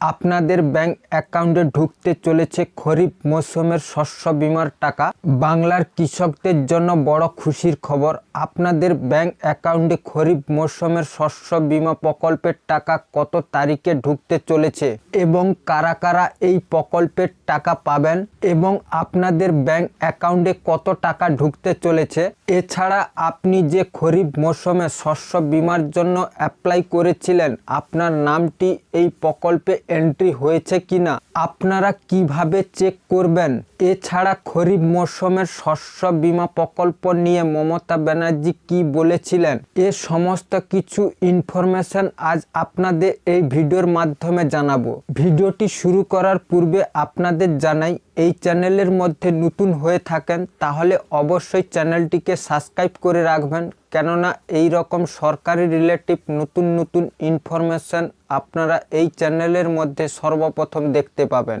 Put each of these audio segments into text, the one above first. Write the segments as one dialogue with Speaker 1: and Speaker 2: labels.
Speaker 1: আপনাদের ব্যাংক অ্যাকাউন্টে ঢুকতে চলেছে খরিফ মৌসুমের শস্য বিমার টাকা। বাংলার কৃষকদের জন্য বড় খুশির খবর, আপনাদের ব্যাংক অ্যাকাউন্টে খরিফ মৌসুমের শস্য বিমা প্রকল্পের টাকা কত তারিখে ঢুকতে চলেছে এবং কারা কারা এই প্রকল্পের টাকা পাবেন এবং আপনাদের ব্যাংক অ্যাকাউন্টে কত টাকা ঢুকতে চলেছে? এছাড়া আপনি যে খরিফ মৌসুমে শস্য বিমার জন্য অ্যাপ্লাই করেছিলেন, আপনার নামটি এই প্রকল্পে এন্ট্রি হয়েছে কিনা আপনারা কীভাবে চেক করবেন? এছাড়া খরিফ মৌসুমের শস্য বিমা প্রকল্প নিয়ে মমতা ব্যানার্জি কি বলেছিলেন? এ সমস্ত কিছু ইনফরমেশন আজ আপনাদের এই ভিডিওর মাধ্যমে জানাব। ভিডিওটি শুরু করার পূর্বে আপনাদের জানাই, এই চ্যানেলের মধ্যে নতুন হয়ে থাকেন তাহলে অবশ্যই চ্যানেলটিকে সাবস্ক্রাইব করে রাখবেন। কেননা এই রকম সরকারি রিলেটিভ নতুন নতুন ইনফরমেশন আপনারা এই চ্যানেলের মধ্যে সর্বপ্রথম দেখতে পাবেন।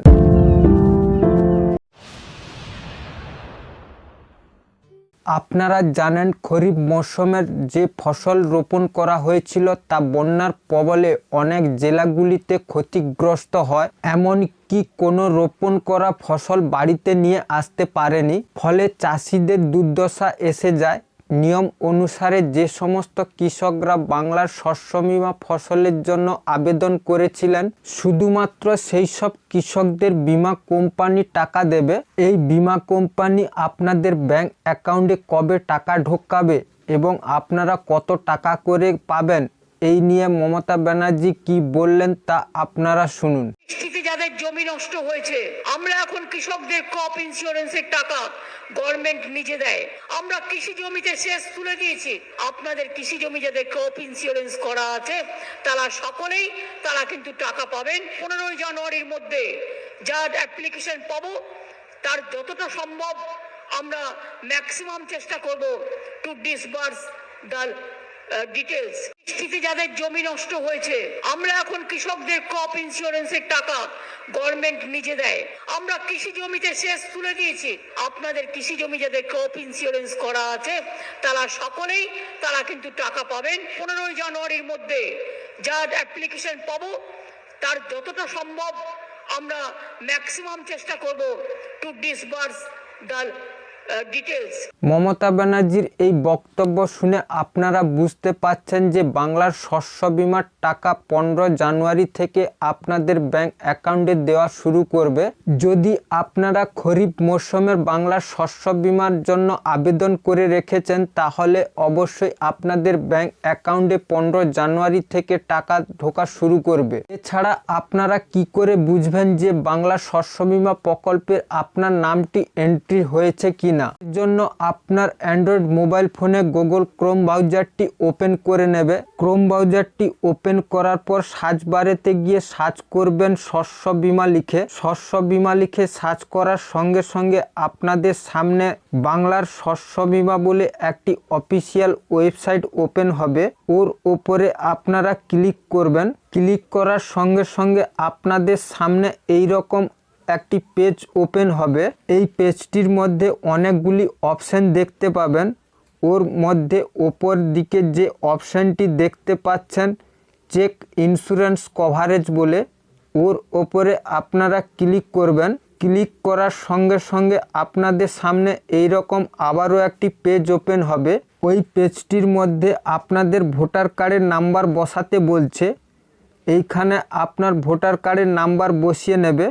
Speaker 1: আপনারা জানেন খরিফ মৌসুমের যে ফসল রোপণ করা হয়েছিল তা বন্যার প্রবলে অনেক জেলাগুলিতে ক্ষতিগ্রস্ত হয়। এমনকি কোনো রোপণ করা ফসল বাড়িতে নিয়ে আসতে পারেনি, ফলে চাষিদের দুর্দশা এসে যায়। নিয়ম অনুসারে যে সমস্ত কৃষকরা বাংলার শস্য বিমা ফসলের জন্য আবেদন করেছিলেন, শুধুমাত্র সেই সব কৃষকদের বিমা কোম্পানি টাকা দেবে। এই বিমা কোম্পানি আপনাদের ব্যাংক অ্যাকাউন্টে কবে টাকা ঢোকাবে এবং আপনারা কত টাকা করে পাবেন? এই নিয়ে মমতা ব্যানার্জি কি বললেন তা আপনারা শুনুন।
Speaker 2: যাদের জমি নষ্ট হয়েছে। আমরা এখন কৃষকদের ক্রপ ইন্স্যুরেন্সের টাকা গভর্নমেন্ট নিজে দেয়। আমরা কৃষি জমিতে শেষ তুলে দিয়েছি। আপনাদের কৃষি জমি যাদের ক্রপ ইন্স্যুরেন্স করা আছে। তারা সকলেই, তারা কিন্তু টাকা পাবেন। পনেরোই জানুয়ারির মধ্যে যার অ্যাপ্লিকেশন পাবো, তার যতটা সম্ভব আমরা ম্যাক্সিমাম চেষ্টা করব টু ডিসবার্স দ্য ডিটেলস স্থিতি যাদের জমি নষ্ট হয়েছে, আমরা এখন কৃষকদের ক্রপ ইন্স্যুরেন্সের টাকা গভর্নমেন্ট নিজে দেয়। আমরা কৃষি জমিতে শেষ তুলে দিয়েছি। আপনাদের কৃষি জমি যাদের ক্রপ ইন্স্যুরেন্স করা আছে, তারা সকলেই, তারা কিন্তু টাকা পাবেন। পনেরোই জানুয়ারির মধ্যে যার অ্যাপ্লিকেশন পাবো, তার যতটা সম্ভব আমরা ম্যাক্সিমাম চেষ্টা করব টু ডিসবার্স দ্য
Speaker 1: মমতা ব্যানার্জির এই বক্তব্য শুনে আপনারা বুঝতে পাচ্ছেন যে বাংলার শস্য বিমার টাকা পনেরো জানুয়ারি থেকে আপনাদের ব্যাংক অ্যাকাউন্টে দেওয়া শুরু করবে। যদি আপনারা খরিফ মরশুমের বাংলার শস্য বিমার জন্য আবেদন করে রেখেছেন, তাহলে অবশ্যই আপনাদের ব্যাংক অ্যাকাউন্টে পনেরো জানুয়ারি থেকে টাকা ঢোকা শুরু করবে। এছাড়া আপনারা কি করে বুঝবেন যে বাংলা শস্য বিমা প্রকল্পের আপনার নামটি এন্ট্রি হয়েছে কিনা। জন্য আপনার অ্যান্ড্রয়েড মোবাইল ফোনে গুগল ক্রোম ব্রাউজারটি ওপেন করে নেবে। ক্রোম ব্রাউজারটি ওপেন করার পর সার্চ বারেতে গিয়ে সার্চ করবেন শস্য বিমা লিখে। শস্য বিমা লিখে সার্চ করার সঙ্গে সঙ্গে আপনাদের সামনে বাংলার শস্য বিমা বলে একটি অফিসিয়াল ওয়েবসাইট ওপেন হবে। ওর ওপরে আপনারা ক্লিক করবেন। ক্লিক করার সঙ্গে সঙ্গে আপনাদের সামনে এই রকম একটি পেজ ওপেন হবে। এই পেজটির মধ্যে অনেকগুলি অপশান দেখতে পাবেন। ওর মধ্যে ওপর দিকে যে অপশানটি দেখতে পাচ্ছেন চেক ইন্স্যুরেন্স কভারেজ বলে, ওর ওপরে আপনারা ক্লিক করবেন। ক্লিক করার সঙ্গে সঙ্গে আপনাদের সামনে এই রকম আবারও একটি পেজ ওপেন হবে। ওই পেজটির মধ্যে আপনাদের ভোটার কার্ডের নাম্বার বসাতে বলছে। এইখানে আপনার ভোটার কার্ডের নাম্বার বসিয়ে নেবে।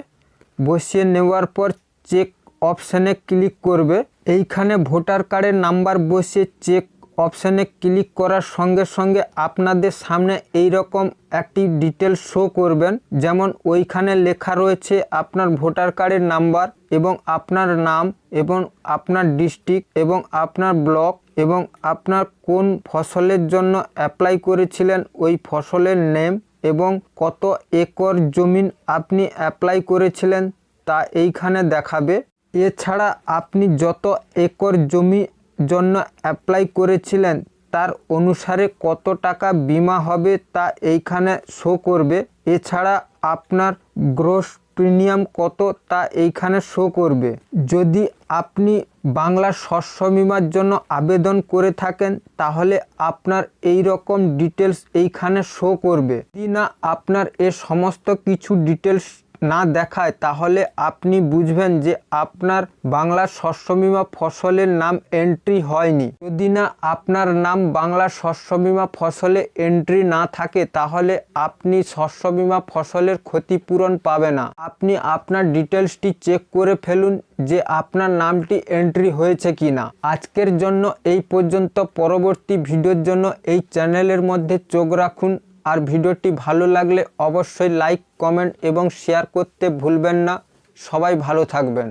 Speaker 1: বসিয়ে নেওয়ার পর চেক অপশানে ক্লিক করবে। এইখানে ভোটার কার্ডের নাম্বার বসিয়ে চেক অপশানে ক্লিক করার সঙ্গে সঙ্গে আপনাদের সামনে এই রকম একটি ডিটেল শো করবেন। যেমন ওইখানে লেখা রয়েছে আপনার ভোটার কার্ডের নাম্বার এবং আপনার নাম এবং আপনার ডিস্ট্রিক্ট এবং আপনার ব্লক এবং আপনার কোন ফসলের জন্য অ্যাপ্লাই করেছিলেন, ওই ফসলের নেম এবং কত একর জমিন আপনি অ্যাপ্লাই করেছিলেন তা এইখানে দেখাবে। এছাড়া আপনি যত একর জমি জন্য অ্যাপ্লাই করেছিলেন তার অনুসারে কত টাকা বিমা হবে তা এইখানে শো করবে। এছাড়া আপনার গ্রোস প্রিমিয়াম কত তা এইখানে শো করবে। যদি আপনি বাংলা শস্য বিমার জন্য আবেদন করে থাকেন, তাহলে আপনার এই রকম ডিটেলস এইখানে শো করবে। যদি না, আপনার এ সমস্ত কিছু ডিটেলস না দেখায়, তাহলে আপনি বুঝবেন যে আপনার বাংলা শস্য বিমা ফসলের নাম এন্ট্রি হয়নি। যদি না আপনার নাম বাংলা শস্য বিমা ফসলে এন্ট্রি না থাকে, তাহলে আপনি শস্য বিমা ফসলের ক্ষতিপূরণ পাবে না। আপনি আপনার ডিটেলসটি চেক করে ফেলুন যে আপনার নামটি এন্ট্রি হয়েছে কিনা আজকের জন্য এই পর্যন্ত। পরবর্তী ভিডিওর জন্য এই চ্যানেলের মধ্যে চোখ রাখুন। আর ভিডিওটি ভালো লাগলে অবশ্যই লাইক কমেন্ট এবং শেয়ার করতে ভুলবেন না। সবাই ভালো থাকবেন।